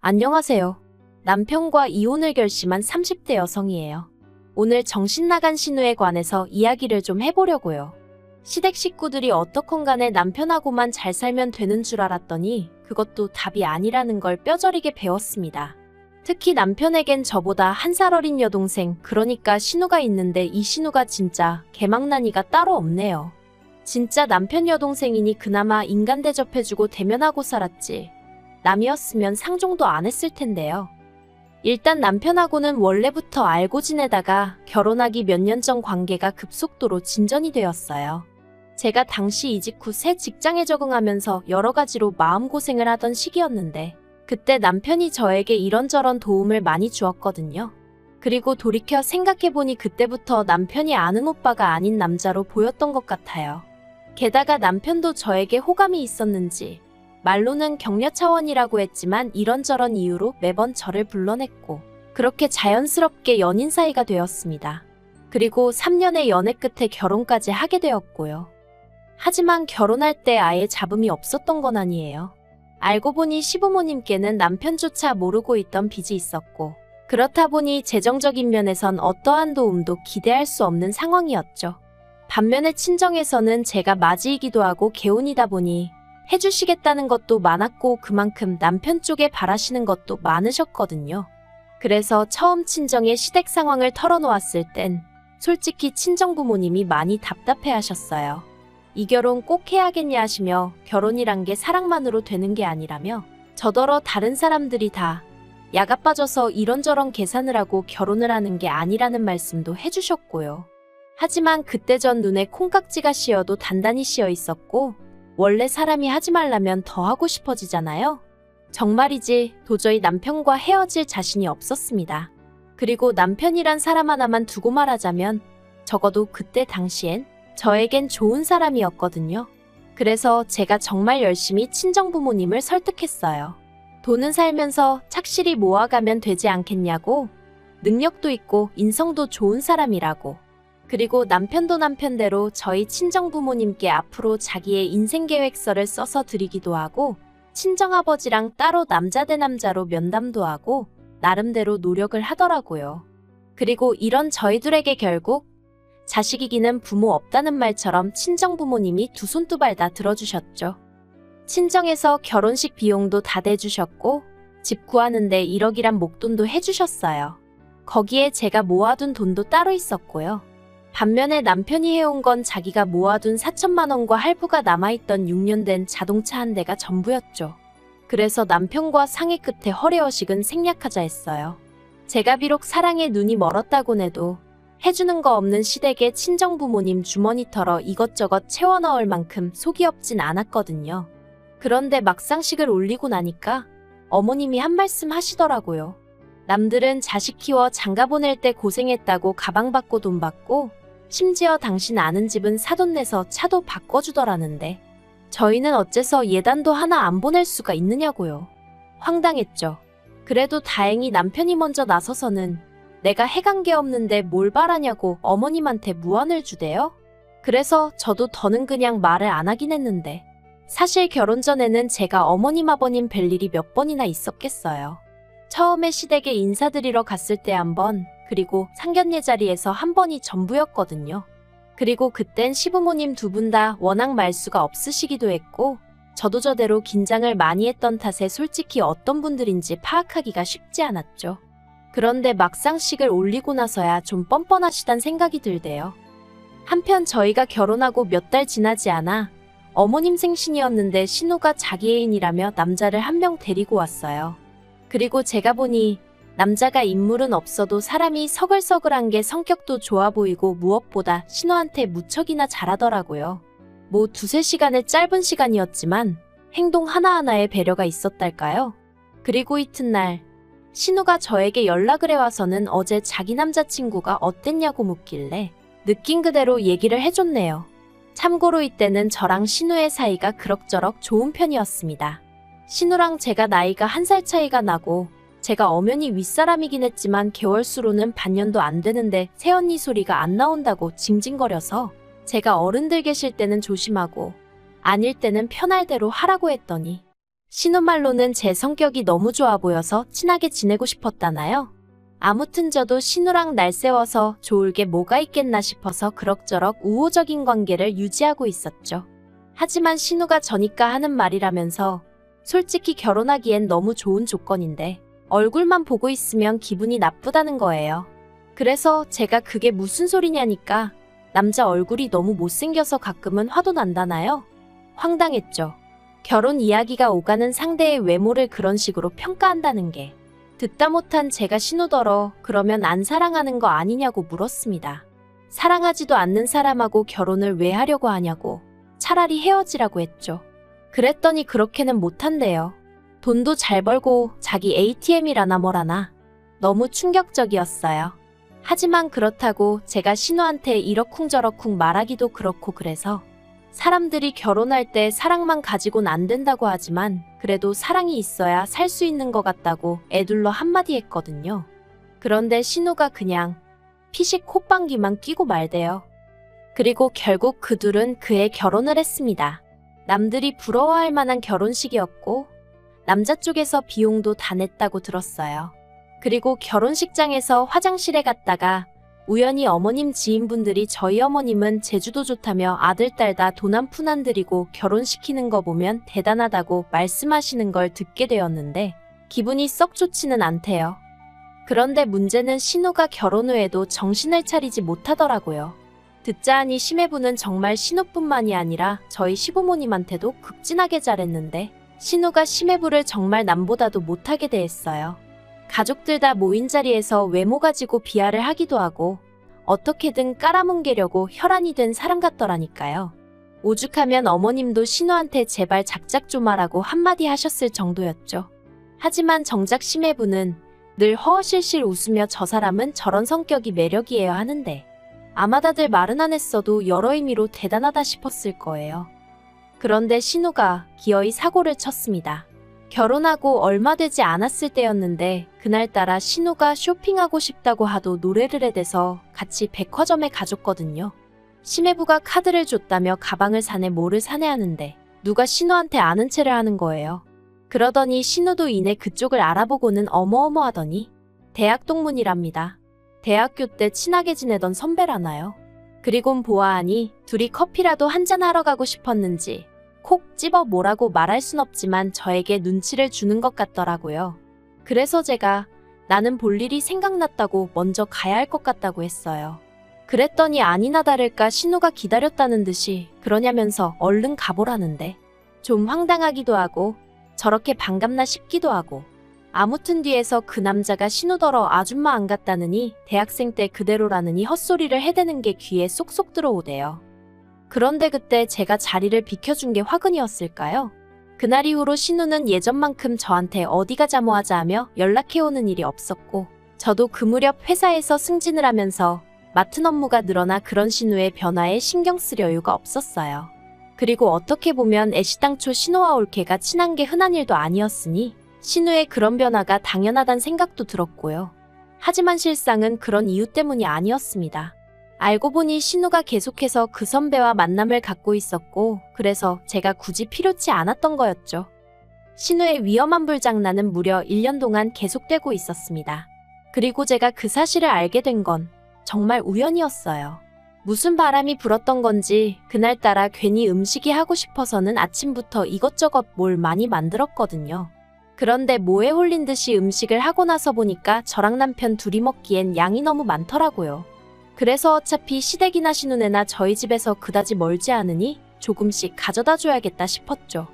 안녕하세요. 남편과 이혼을 결심한 30대 여성이에요. 오늘 정신 나간 신우에 관해서 이야기를 좀 해보려고요. 시댁 식구들이 어떻건 간에 남편하고만 잘 살면 되는 줄 알았더니 그것도 답이 아니라는 걸 뼈저리게 배웠습니다. 특히 남편에겐 저보다 한 살 어린 여동생, 그러니까 신우가 있는데 이 신우가 진짜 개망난이가 따로 없네요. 진짜 남편 여동생이니 그나마 인간 대접해주고 대면하고 살았지. 남이었으면 상종도 안 했을 텐데요. 일단 남편하고는 원래부터 알고 지내다가 결혼하기 몇 년 전 관계가 급속도로 진전이 되었어요. 제가 당시 이직 후 새 직장에 적응하면서 여러 가지로 마음고생을 하던 시기였는데, 그때 남편이 저에게 이런저런 도움을 많이 주었거든요. 그리고 돌이켜 생각해보니 그때부터 남편이 아는 오빠가 아닌 남자로 보였던 것 같아요. 게다가 남편도 저에게 호감이 있었는지, 말로는 격려 차원이라고 했지만 이런저런 이유로 매번 저를 불러냈고 그렇게 자연스럽게 연인 사이가 되었습니다. 그리고 3년의 연애 끝에 결혼까지 하게 되었고요. 하지만 결혼할 때 아예 잡음이 없었던 건 아니에요. 알고 보니 시부모님께는 남편조차 모르고 있던 빚이 있었고 그렇다 보니 재정적인 면에선 어떠한 도움도 기대할 수 없는 상황이었죠. 반면에 친정에서는 제가 맞이이기도 하고 개운이다 보니 해주시겠다는 것도 많았고 그만큼 남편 쪽에 바라시는 것도 많으셨거든요. 그래서 처음 친정의 시댁 상황을 털어놓았을 땐 솔직히 친정 부모님이 많이 답답해 하셨어요. 이 결혼 꼭 해야겠냐 하시며 결혼이란 게 사랑만으로 되는 게 아니라며 저더러 다른 사람들이 다 야가 빠져서 이런저런 계산을 하고 결혼을 하는 게 아니라는 말씀도 해주셨고요. 하지만 그때 전 눈에 콩깍지가 씌어도 단단히 씌어 있었고 원래 사람이 하지 말라면 더 하고 싶어지잖아요. 정말이지 도저히 남편과 헤어질 자신이 없었습니다. 그리고 남편이란 사람 하나만 두고 말하자면 적어도 그때 당시엔 저에겐 좋은 사람이었거든요. 그래서 제가 정말 열심히 친정 부모님을 설득했어요. 돈은 살면서 착실히 모아가면 되지 않겠냐고. 능력도 있고 인성도 좋은 사람이라고. 그리고 남편도 남편대로 저희 친정 부모님께 앞으로 자기의 인생 계획서를 써서 드리기도 하고 친정아버지랑 따로 남자 대 남자로 면담도 하고 나름대로 노력을 하더라고요. 그리고 이런 저희들에게 결국 자식 이기는 부모 없다는 말처럼 친정 부모님이 두 손 두 발 다 들어주셨죠. 친정에서 결혼식 비용도 다 대주셨고 집 구하는데 1억이란 목돈도 해주셨어요. 거기에 제가 모아둔 돈도 따로 있었고요. 반면에 남편이 해온 건 자기가 모아둔 4천만 원과 할부가 남아있던 6년 된 자동차 한 대가 전부였죠. 그래서 남편과 상의 끝에 허례허식은 생략하자 했어요. 제가 비록 사랑에 눈이 멀었다곤 해도 해주는 거 없는 시댁에 친정부모님 주머니 털어 이것저것 채워 넣을 만큼 속이 없진 않았거든요. 그런데 막상식을 올리고 나니까 어머님이 한 말씀 하시더라고요. 남들은 자식 키워 장가 보낼 때 고생했다고 가방 받고 돈 받고 심지어 당신 아는 집은 사돈 내서 차도 바꿔주더라는데 저희는 어째서 예단도 하나 안 보낼 수가 있느냐고요. 황당했죠. 그래도 다행히 남편이 먼저 나서서는 내가 해간 게 없는데 뭘 바라냐고 어머님한테 무안을 주대요. 그래서 저도 더는 그냥 말을 안 하긴 했는데 사실 결혼 전에는 제가 어머님 아버님 뵐 일이 몇 번이나 있었겠어요. 처음에 시댁에 인사드리러 갔을 때 한 번, 그리고 상견례 자리에서 한 번이 전부였거든요. 그리고 그땐 시부모님 두 분 다 워낙 말수가 없으시기도 했고, 저도 저대로 긴장을 많이 했던 탓에 솔직히 어떤 분들인지 파악하기가 쉽지 않았죠. 그런데 막상식을 올리고 나서야 좀 뻔뻔하시단 생각이 들대요. 한편 저희가 결혼하고 몇 달 지나지 않아 어머님 생신이었는데 신우가 자기 애인이라며 남자를 한 명 데리고 왔어요. 그리고 제가 보니 남자가 인물은 없어도 사람이 서글서글한 게 성격도 좋아 보이고 무엇보다 신우한테 무척이나 잘하더라고요. 뭐 두세 시간의 짧은 시간이었지만 행동 하나하나에 배려가 있었달까요? 그리고 이튿날 신우가 저에게 연락을 해와서는 어제 자기 남자친구가 어땠냐고 묻길래 느낀 그대로 얘기를 해줬네요. 참고로 이때는 저랑 신우의 사이가 그럭저럭 좋은 편이었습니다. 신우랑 제가 나이가 한 살 차이가 나고 제가 엄연히 윗사람이긴 했지만 개월수로는 반년도 안 되는데 새언니 소리가 안 나온다고 징징거려서 제가 어른들 계실 때는 조심하고 아닐 때는 편할 대로 하라고 했더니 신우 말로는 제 성격이 너무 좋아 보여서 친하게 지내고 싶었다나요? 아무튼 저도 신우랑 날 세워서 좋을 게 뭐가 있겠나 싶어서 그럭저럭 우호적인 관계를 유지하고 있었죠. 하지만 신우가 저니까 하는 말이라면서 솔직히 결혼하기엔 너무 좋은 조건인데 얼굴만 보고 있으면 기분이 나쁘다는 거예요. 그래서 제가 그게 무슨 소리냐니까 남자 얼굴이 너무 못생겨서 가끔은 화도 난다나요? 황당했죠. 결혼 이야기가 오가는 상대의 외모를 그런 식으로 평가한다는 게 듣다 못한 제가 신우더러 그러면 안 사랑하는 거 아니냐고 물었습니다. 사랑하지도 않는 사람하고 결혼을 왜 하려고 하냐고 차라리 헤어지라고 했죠. 그랬더니 그렇게는 못한대요. 돈도 잘 벌고 자기 ATM이라나 뭐라나 너무 충격적이었어요. 하지만 그렇다고 제가 신우한테 이러쿵저러쿵 말하기도 그렇고 그래서 사람들이 결혼할 때 사랑만 가지고는 안 된다고 하지만 그래도 사랑이 있어야 살 수 있는 것 같다고 애둘러 한마디 했거든요. 그런데 신우가 그냥 피식 콧방귀만 끼고 말대요. 그리고 결국 그 둘은 그의 결혼을 했습니다. 남들이 부러워할 만한 결혼식이었고 남자 쪽에서 비용도 다 냈다고 들었어요. 그리고 결혼식장에서 화장실에 갔다가 우연히 어머님 지인분들이 저희 어머님은 제주도 좋다며 아들, 딸 다 돈 한 푼 안 들이고 결혼시키는 거 보면 대단하다고 말씀하시는 걸 듣게 되었는데 기분이 썩 좋지는 않대요. 그런데 문제는 신우가 결혼 후에도 정신을 차리지 못하더라고요. 듣자 하니 심해부는 정말 신우뿐만이 아니라 저희 시부모님한테도 극진하게 잘했는데 신우가 심해부를 정말 남보다도 못하게 대했어요. 가족들 다 모인 자리에서 외모 가지고 비하를 하기도 하고 어떻게든 깔아뭉개려고 혈안이 된 사람 같더라니까요. 오죽하면 어머님도 신우한테 제발 작작 좀 하라고 한마디 하셨을 정도였죠. 하지만 정작 심해부는 늘 허허실실 웃으며 저 사람은 저런 성격이 매력이에요 하는데 아마 다들 말은 안 했어도 여러 의미로 대단하다 싶었을 거예요. 그런데 신우가 기어이 사고를 쳤습니다. 결혼하고 얼마 되지 않았을 때였는데 그날따라 신우가 쇼핑하고 싶다고 하도 노래를 해대서 같이 백화점에 가줬거든요. 심해부가 카드를 줬다며 가방을 사내 뭐를 사내 하는데 누가 신우한테 아는 체를 하는 거예요. 그러더니 신우도 이내 그쪽을 알아보고는 어머어머하더니 대학 동문이랍니다. 대학교 때 친하게 지내던 선배라나요. 그리곤 보아하니 둘이 커피라도 한잔하러 가고 싶었는지 콕 집어 뭐라고 말할 순 없지만 저에게 눈치를 주는 것 같더라고요. 그래서 제가 나는 볼 일이 생각났다고 먼저 가야 할 것 같다고 했어요. 그랬더니 아니나 다를까 신우가 기다렸다는 듯이 그러냐면서 얼른 가보라는데 좀 황당하기도 하고 저렇게 반갑나 싶기도 하고 아무튼 뒤에서 그 남자가 신우더러 아줌마 안 갔다느니 대학생 때 그대로라느니 헛소리를 해대는 게 귀에 쏙쏙 들어오대요. 그런데 그때 제가 자리를 비켜준 게 화근이었을까요? 그날 이후로 신우는 예전만큼 저한테 어디 가자 뭐 하자 하며 연락해오는 일이 없었고 저도 그 무렵 회사에서 승진을 하면서 맡은 업무가 늘어나 그런 신우의 변화에 신경 쓸 여유가 없었어요. 그리고 어떻게 보면 애시당초 신우와 올케가 친한 게 흔한 일도 아니었으니 신우의 그런 변화가 당연하단 생각도 들었고요. 하지만 실상은 그런 이유 때문이 아니었습니다. 알고 보니 신우가 계속해서 그 선배와 만남을 갖고 있었고, 그래서 제가 굳이 필요치 않았던 거였죠. 신우의 위험한 불장난은 무려 1년 동안 계속되고 있었습니다. 그리고 제가 그 사실을 알게 된 건 정말 우연이었어요. 무슨 바람이 불었던 건지 그날따라 괜히 음식이 하고 싶어서는 아침부터 이것저것 뭘 많이 만들었거든요. 그런데 뭐에 홀린 듯이 음식을 하고 나서 보니까 저랑 남편 둘이 먹기엔 양이 너무 많더라고요. 그래서 어차피 시댁이나 신우네나 저희 집에서 그다지 멀지 않으니 조금씩 가져다 줘야겠다 싶었죠.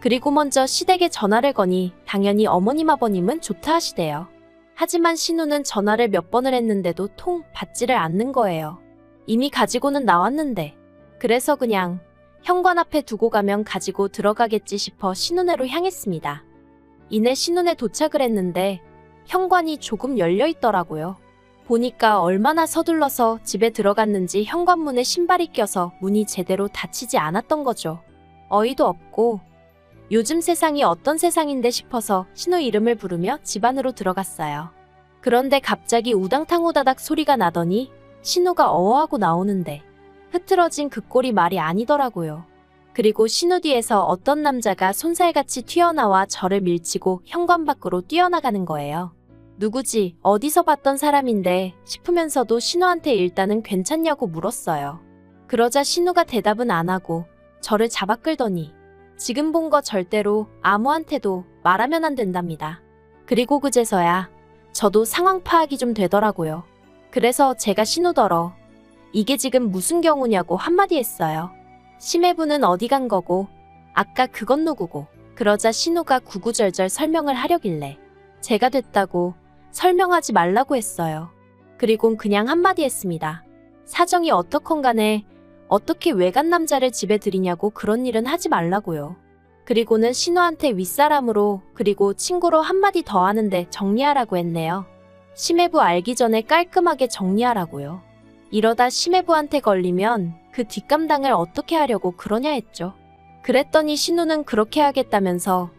그리고 먼저 시댁에 전화를 거니 당연히 어머님 아버님은 좋다 하시대요. 하지만 신우는 전화를 몇 번을 했는데도 통 받지를 않는 거예요. 이미 가지고는 나왔는데. 그래서 그냥 현관 앞에 두고 가면 가지고 들어가겠지 싶어 신우네로 향했습니다. 이내 신운에 도착을 했는데 현관이 조금 열려 있더라고요. 보니까 얼마나 서둘러서 집에 들어갔는지 현관문에 신발이 껴서 문이 제대로 닫히지 않았던 거죠. 어이도 없고 요즘 세상이 어떤 세상인데 싶어서 신우 이름을 부르며 집 안으로 들어갔어요. 그런데 갑자기 우당탕 후다닥 소리가 나더니 신우가 어어하고 나오는데 흐트러진 그 꼴이 말이 아니더라고요. 그리고 신우 뒤에서 어떤 남자가 손살같이 튀어나와 저를 밀치고 현관 밖으로 뛰어나가는 거예요. 누구지, 어디서 봤던 사람인데 싶으면서도 신우한테 일단은 괜찮냐고 물었어요. 그러자 신우가 대답은 안 하고 저를 잡아 끌더니 지금 본 거 절대로 아무한테도 말하면 안 된답니다. 그리고 그제서야 저도 상황 파악이 좀 되더라고요. 그래서 제가 신우더러 이게 지금 무슨 경우냐고 한마디 했어요. 심해부는 어디 간 거고 아까 그건 누구고 그러자 신우가 구구절절 설명을 하려길래 제가 됐다고 설명하지 말라고 했어요. 그리곤 그냥 한마디 했습니다. 사정이 어떻건 간에 어떻게 외간 남자를 집에 들이냐고 그런 일은 하지 말라고요. 그리고는 신우한테 윗사람으로 그리고 친구로 한마디 더 하는데 정리하라고 했네요. 심해부 알기 전에 깔끔하게 정리하라고요. 이러다 심해부한테 걸리면 그 뒷감당을 어떻게 하려고 그러냐 했죠. 그랬더니 신우는 그렇게 하겠다면서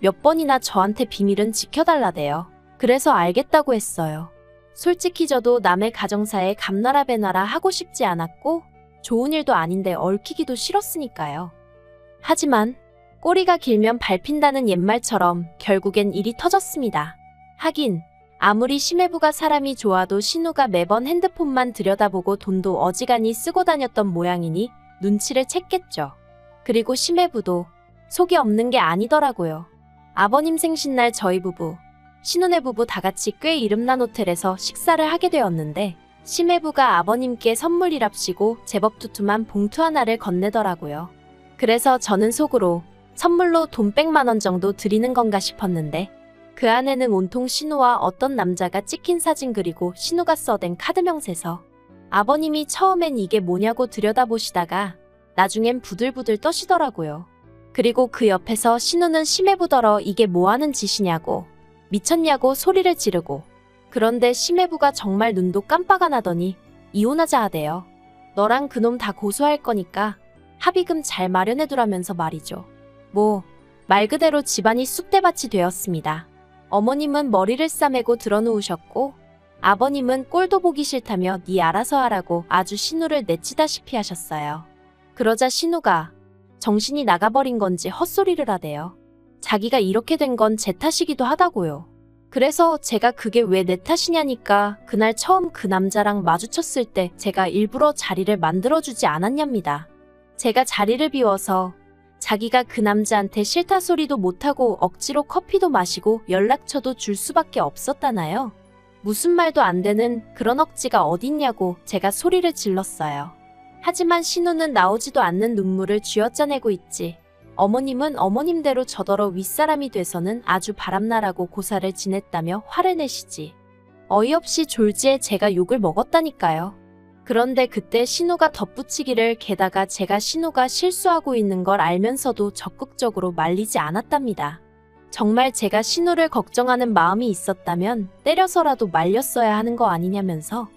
몇 번이나 저한테 비밀은 지켜달라대요. 그래서 알겠다고 했어요. 솔직히 저도 남의 가정사에 감나라 배나라 하고 싶지 않았고 좋은 일도 아닌데 얽히기도 싫었으니까요. 하지만 꼬리가 길면 밟힌다는 옛말처럼 결국엔 일이 터졌습니다. 하긴 아무리 심해부가 사람이 좋아도 신우가 매번 핸드폰만 들여다보고 돈도 어지간히 쓰고 다녔던 모양이니 눈치를 챘겠죠. 그리고 심해부도 속이 없는 게 아니더라고요. 아버님 생신날 저희 부부, 신혼의 부부 다 같이 꽤 이름난 호텔에서 식사를 하게 되었는데 심해부가 아버님께 선물이랍시고 제법 두툼한 봉투 하나를 건네더라고요. 그래서 저는 속으로 선물로 돈 100만 원 정도 드리는 건가 싶었는데 그 안에는 온통 신우와 어떤 남자가 찍힌 사진 그리고 신우가 써댄 카드 명세서 아버님이 처음엔 이게 뭐냐고 들여다보시다가 나중엔 부들부들 떠시더라고요. 그리고 그 옆에서 신우는 심해부더러 이게 뭐하는 짓이냐고 미쳤냐고 소리를 지르고 그런데 심해부가 정말 눈도 깜빡 안 하더니 이혼하자 하대요. 너랑 그놈 다 고소할 거니까 합의금 잘 마련해두라면서 말이죠. 뭐 말 그대로 집안이 쑥대밭이 되었습니다. 어머님은 머리를 싸매고 드러누우셨고 아버님은 꼴도 보기 싫다며 네 알아서 하라고 아주 신우를 내치다시피 하셨어요. 그러자 신우가 정신이 나가버린 건지 헛소리를 하대요. 자기가 이렇게 된 건 제 탓이기도 하다고요. 그래서 제가 그게 왜 내 탓이냐니까 그날 처음 그 남자랑 마주쳤을 때 제가 일부러 자리를 만들어주지 않았냐입니다. 제가 자리를 비워서 자기가 그 남자한테 싫다 소리도 못하고 억지로 커피도 마시고 연락처도 줄 수밖에 없었다나요? 무슨 말도 안 되는 그런 억지가 어딨냐고 제가 소리를 질렀어요. 하지만 신우는 나오지도 않는 눈물을 쥐어짜내고 있지. 어머님은 어머님대로 저더러 윗사람이 돼서는 아주 바람나라고 고사를 지냈다며 화를 내시지. 어이없이 졸지에 제가 욕을 먹었다니까요. 그런데 그때 신우가 덧붙이기를 게다가 제가 신우가 실수하고 있는 걸 알면서도 적극적으로 말리지 않았답니다. 정말 제가 신우를 걱정하는 마음이 있었다면 때려서라도 말렸어야 하는 거 아니냐면서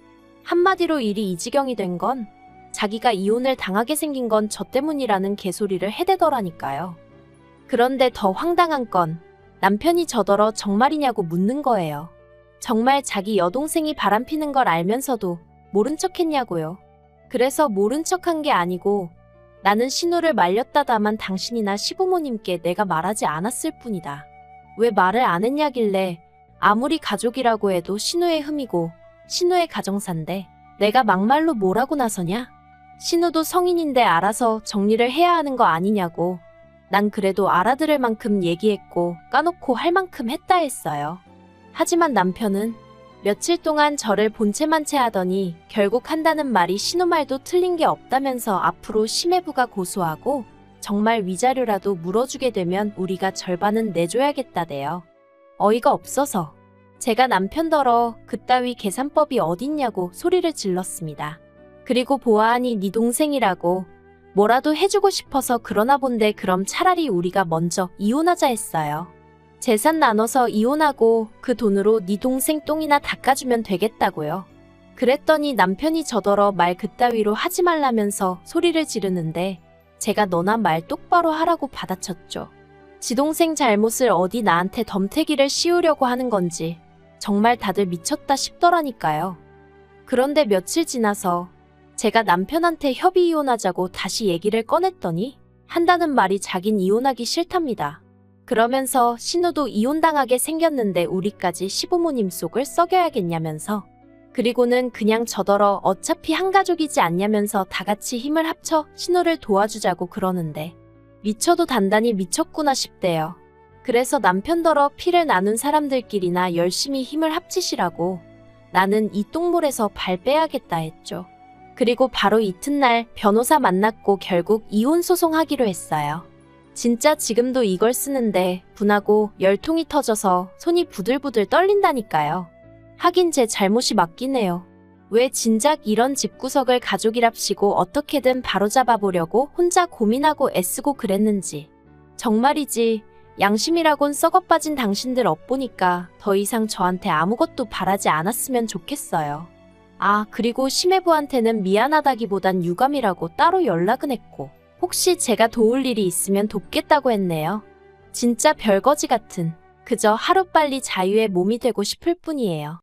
한마디로 일이 이 지경이 된 건 자기가 이혼을 당하게 생긴 건 저 때문이라는 개소리를 해대더라니까요. 그런데 더 황당한 건 남편이 저더러 정말이냐고 묻는 거예요. 정말 자기 여동생이 바람피는 걸 알면서도 모른 척 했냐고요. 그래서 모른 척한 게 아니고 나는 신우를 말렸다 다만 당신이나 시부모님께 내가 말하지 않았을 뿐이다. 왜 말을 안 했냐길래 아무리 가족이라고 해도 신우의 흠이고 신우의 가정사인데 내가 막말로 뭐라고 나서냐? 신우도 성인인데 알아서 정리를 해야 하는 거 아니냐고. 난 그래도 알아들을 만큼 얘기했고 까놓고 할 만큼 했다 했어요. 하지만 남편은 며칠 동안 저를 본체만 채 하더니 결국 한다는 말이 신우 말도 틀린 게 없다면서 앞으로 심해부가 고소하고 정말 위자료라도 물어주게 되면 우리가 절반은 내줘야겠다대요. 어이가 없어서 제가 남편더러 그따위 계산법이 어딨냐고 소리를 질렀습니다. 그리고 보아하니 네 동생이라고 뭐라도 해주고 싶어서 그러나 본데 그럼 차라리 우리가 먼저 이혼하자 했어요. 재산 나눠서 이혼하고 그 돈으로 네 동생 똥이나 닦아주면 되겠다고요. 그랬더니 남편이 저더러 말 그따위로 하지 말라면서 소리를 지르는데 제가 너나 말 똑바로 하라고 받아쳤죠. 지 동생 잘못을 어디 나한테 덤태기를 씌우려고 하는 건지 정말 다들 미쳤다 싶더라니까요. 그런데 며칠 지나서 제가 남편한테 협의 이혼하자고 다시 얘기를 꺼냈더니 한다는 말이 자긴 이혼하기 싫답니다. 그러면서 신우도 이혼당하게 생겼는데 우리까지 시부모님 속을 썩여야겠냐면서 그리고는 그냥 저더러 어차피 한 가족이지 않냐면서 다 같이 힘을 합쳐 신우를 도와주자고 그러는데 미쳐도 단단히 미쳤구나 싶대요. 그래서 남편더러 피를 나눈 사람들끼리나 열심히 힘을 합치시라고 나는 이 똥물에서 발 빼야겠다 했죠. 그리고 바로 이튿날 변호사 만났고 결국 이혼 소송하기로 했어요. 진짜 지금도 이걸 쓰는데 분하고 열통이 터져서 손이 부들부들 떨린다니까요. 하긴 제 잘못이 맞긴 해요. 왜 진작 이런 집구석을 가족이랍시고 어떻게든 바로잡아 보려고 혼자 고민하고 애쓰고 그랬는지. 정말이지 양심이라곤 썩어빠진 당신들 엇보니까 더 이상 저한테 아무것도 바라지 않았으면 좋겠어요. 아, 그리고 심해부한테는 미안하다기보단 유감이라고 따로 연락은 했고, 혹시 제가 도울 일이 있으면 돕겠다고 했네요. 진짜 별거지 같은, 그저 하루빨리 자유의 몸이 되고 싶을 뿐이에요.